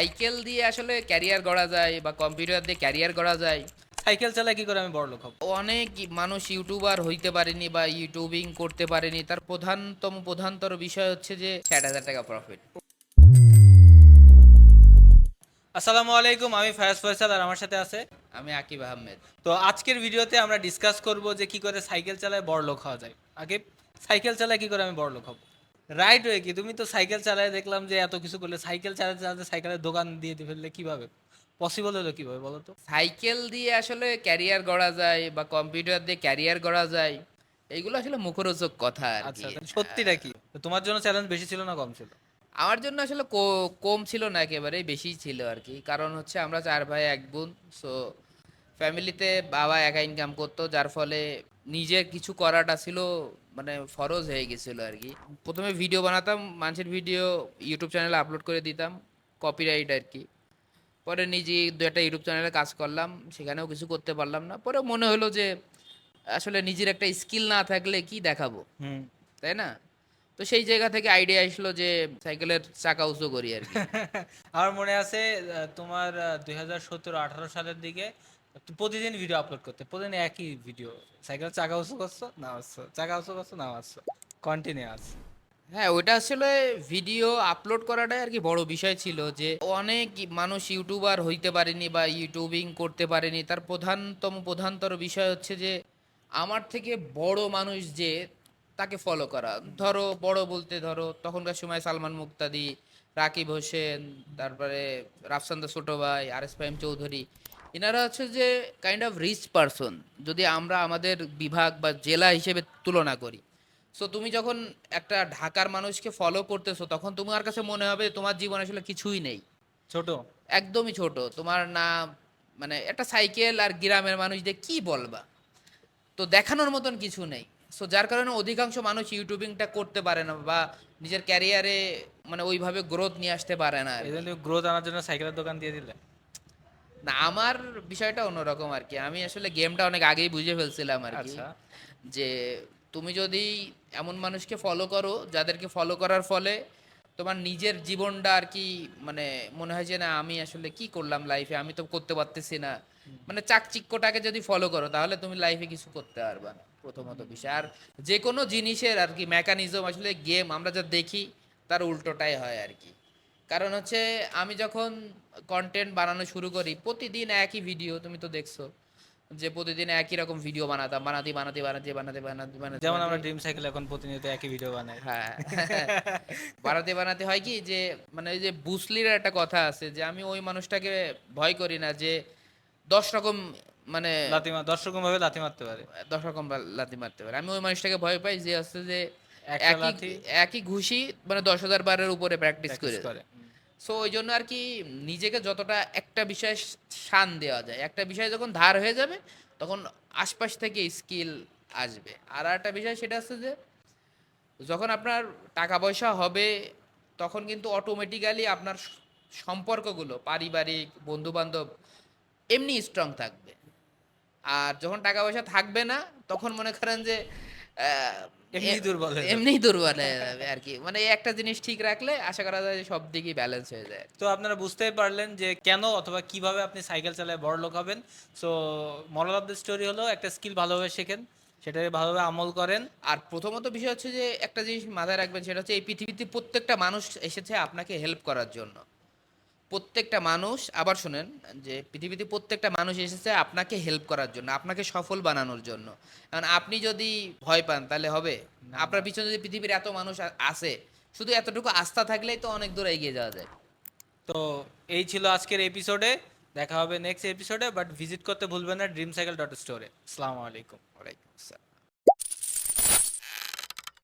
Cycle দিয়ে আসলে career গড়া যায় বা কম্পিউটার দিয়ে ক্যারিয়ার গড়া যায়। সাইকেল চালায় কি করে আমি বড় লোক হব? অনেক মানুষ ইউটিউবার হইতে পারেনি বা ইউটিউবিং করতে পারেনি। তার প্রধানতম প্রধানতর বিষয় হচ্ছে যে ষাট হাজার টাকা প্রফিট আসসালামু আলাইকুম আমি ফায়াজ ফয়সাল আর আমার সাথে আছে। আমি আকিব আহমেদ। তো আজকের ভিডিওতে আমরা ডিসকাস করব যে কি করে সাইকেল চালায় বড় লোক হওয়া যায়। আগে সাইকেল চালায় কি করে আমি বড় লোক হব? রাইট হয়ে কি? তুমি তো সাইকেল চালায় দেখলাম যে এত কিছু করলে সাইকেল চালাতে চালাতে সাইকেলের দোকান দিয়ে দিয়ে ফেললে কীভাবে? পসিবল হলো কীভাবে বলো তো? সাইকেল দিয়ে আসলে ক্যারিয়ার গড়া যায় বা কম্পিউটার দিয়ে ক্যারিয়ার গড়া যায় এইগুলো আসলে মুখরোচক কথা আর আচ্ছা কি। সত্যিটা কি? তোমার জন্য চ্যালেঞ্জ বেশি ছিল না কম ছিল? আমার জন্য আসলে কম ছিল না একেবারে বেশি ছিল আর কি। কারণ হচ্ছে আমরা চার ভাই এক বোন সো ফ্যামিলিতে বাবা একা ইনকাম করতো যার ফলে নিজের কিছু করাটা ছিল মানে ফরজ হয়ে গেছিল আর কি। প্রথমে ভিডিও বানাতাম মানুষের ভিডিও ইউটিউব চ্যানেলে আপলোড করে দিতাম কপিরাইট আর কি। পরে নিজে দু একটা ইউটিউব চ্যানেলে কাজ করলাম সেখানেও কিছু করতে পারলাম না। পরে মনে হলো যে আসলে নিজের একটা স্কিল না থাকলে কি দেখাবো? হুম। তাই না? তো সেই জায়গা থেকে আইডিয়া আসলো যে সাইকেলের চাকা উঁচু করি আর কি। আমার মনে আছে তোমার দুই হাজার সতেরো আঠারো সালের দিকে প্রতিদিন ভিডিও আপলোড করতে প্রতিদিন একই ভিডিও সাইকেল চাকা উঁচু করছ না আসছো। চাকা উঁচু করছ না আসছো। কন্টিনিউয়াস হ্যাঁ ওটা আসলে ভিডিও আপলোড করাটাই আর কি বড় বিষয় ছিল যে, অনেক মানুষ ইউটিউবার হইতে পারেনি বা ইউটিউবিং করতে পারেনি। তার প্রধানতম, প্রধানতর বিষয় হচ্ছে যে, আমার থেকে বড় মানুষ যে, তাকে ফলো করা। ধরো, বড় বলতে ধরো, তখনকার সময় সালমান মুক্তাদি, রাকিব হোসেন, তারপরে রাফসান্দা ছোট ভাই আর এস চৌধুরী এনারা হচ্ছে যে কাইন্ড অফ রিচ পারসন যদি আমরা আমাদের বিভাগ বা জেলা হিসেবে তুলনা করি। সো তুমি যখন একটা ঢাকার মানুষকে ফলো করতেছো তখন তোমার কাছে মনে হবে তোমার জীবন আসলে কিছুই নেই। ছোট? একদমই ছোট। তোমার না মানে একটা সাইকেল আর গ্রামের মানুষ মানুষদের কি বলবা? তো দেখানোর মতন কিছু নেই। সো যার কারণে অধিকাংশ মানুষ ইউটিউবিংটা করতে পারে না বা নিজের ক্যারিয়ারে মানে ওইভাবে গ্রোথ নিয়ে আসতে পারে না গ্রোথ আনার জন্য সাইকেলের দোকান দিয়ে দিলে। না আমার বিষয়টা অন্যরকম আর কি আমি আসলে গেমটা অনেক আগেই বুঝে ফেলছিলাম আর কি আচ্ছা। যে তুমি যদি এমন মানুষকে ফলো করো যাদেরকে ফলো করার ফলে তোমার নিজের জীবনটা আর কি মানে মনে হয় যে না আমি আসলে কি করলাম লাইফে আমি তো করতে পারতেছি না। মানে চাকচিক্যটাকে যদি ফলো করো তাহলে তুমি লাইফে কিছু করতে পারবা না প্রথমত বিষয়। আর যে কোনো জিনিসের আর কি মেকানিজম আসলে গেম আমরা যা দেখি তার উল্টোটাই হয় আর কি কারণ হচ্ছে আমি যখন কন্টেন্ট বানানো শুরু করি প্রতিদিন একই ভিডিও তুমি তো দেখছ যে প্রতিদিন একই রকম ভিডিও বানাতাম বানাতে বানাতে বানাতে বানাতে বানাতে বানাতে যেমন আমরা ড্রিম সাইকেল এখন প্রতিনিয়ত একই ভিডিও বানাই। হ্যাঁ। বানাতে বানাতে হয় কি যে মানে ওই যে বুসলির একটা কথা আছে যে আমি ওই মানুষটাকে ভয় করি না যে দশ রকম মানে দশ রকম ভাবে লাথি মারতে পারে। দশ রকম লাথি মারতে পারে। আমি ওই মানুষটাকে ভয় পাই যে হচ্ছে যে একই একই ঘুষি মানে দশ হাজার বারের উপরে প্র্যাকটিস করে। সো ওই জন্য আর কি নিজেকে যতটা একটা বিষয়ে শান দেওয়া যায়। একটা বিষয় যখন ধার হয়ে যাবে, তখন আশপাশ থেকে স্কিল আসবে। আর একটা বিষয় সেটা হচ্ছে যে, যখন আপনার টাকা পয়সা হবে, তখন কিন্তু অটোমেটিক্যালি আপনার সম্পর্কগুলো, পারিবারিক বন্ধু বান্ধব এমনি স্ট্রং থাকবে। আর যখন টাকা পয়সা থাকবে না, তখন মনে করেন যে এমনি দুর্বল এমনি দুর্বল হয়ে যাবে আর কি। মানে একটা জিনিস ঠিক রাখলে আশা করা যায় যে সব দিকেই ব্যালেন্স হয়ে যায়। তো আপনারা বুঝতেই পারলেন যে কেন অথবা কীভাবে আপনি সাইকেল চালায় বড় লোক হবেন। So moral of the story হলো একটা স্কিল ভালোভাবে শেখেন সেটাকে ভালোভাবে আমল করেন। আর প্রথমত বিষয় হচ্ছে যে একটা জিনিস মাথায় রাখবেন সেটা হচ্ছে এই পৃথিবীতে প্রত্যেকটা মানুষ এসেছে আপনাকে হেল্প করার জন্য। প্রত্যেকটা মানুষ আবার শুনেন যে পৃথিবীতে প্রত্যেকটা মানুষ এসেছে আপনাকে হেল্প করার জন্য আপনাকে সফল বানানোর জন্য। কারণ আপনি যদি ভয় পান তাহলে হবে। আপনার পিছনে যদি পৃথিবীর এত মানুষ আ- আছে শুধু এতটুকু আস্থা থাকলেই তো অনেক দূর এগিয়ে যাওয়া যায়। তো এই ছিল আজকের এপিসোডে দেখা হবে নেক্সট এপিসোডে বাট ভিজিট করতে ভুলবেন না ড্রিম সাইকেল ডট স্টোরে আসসালামু আলাইকুম। ওয়ালাইকুম আসসালাম।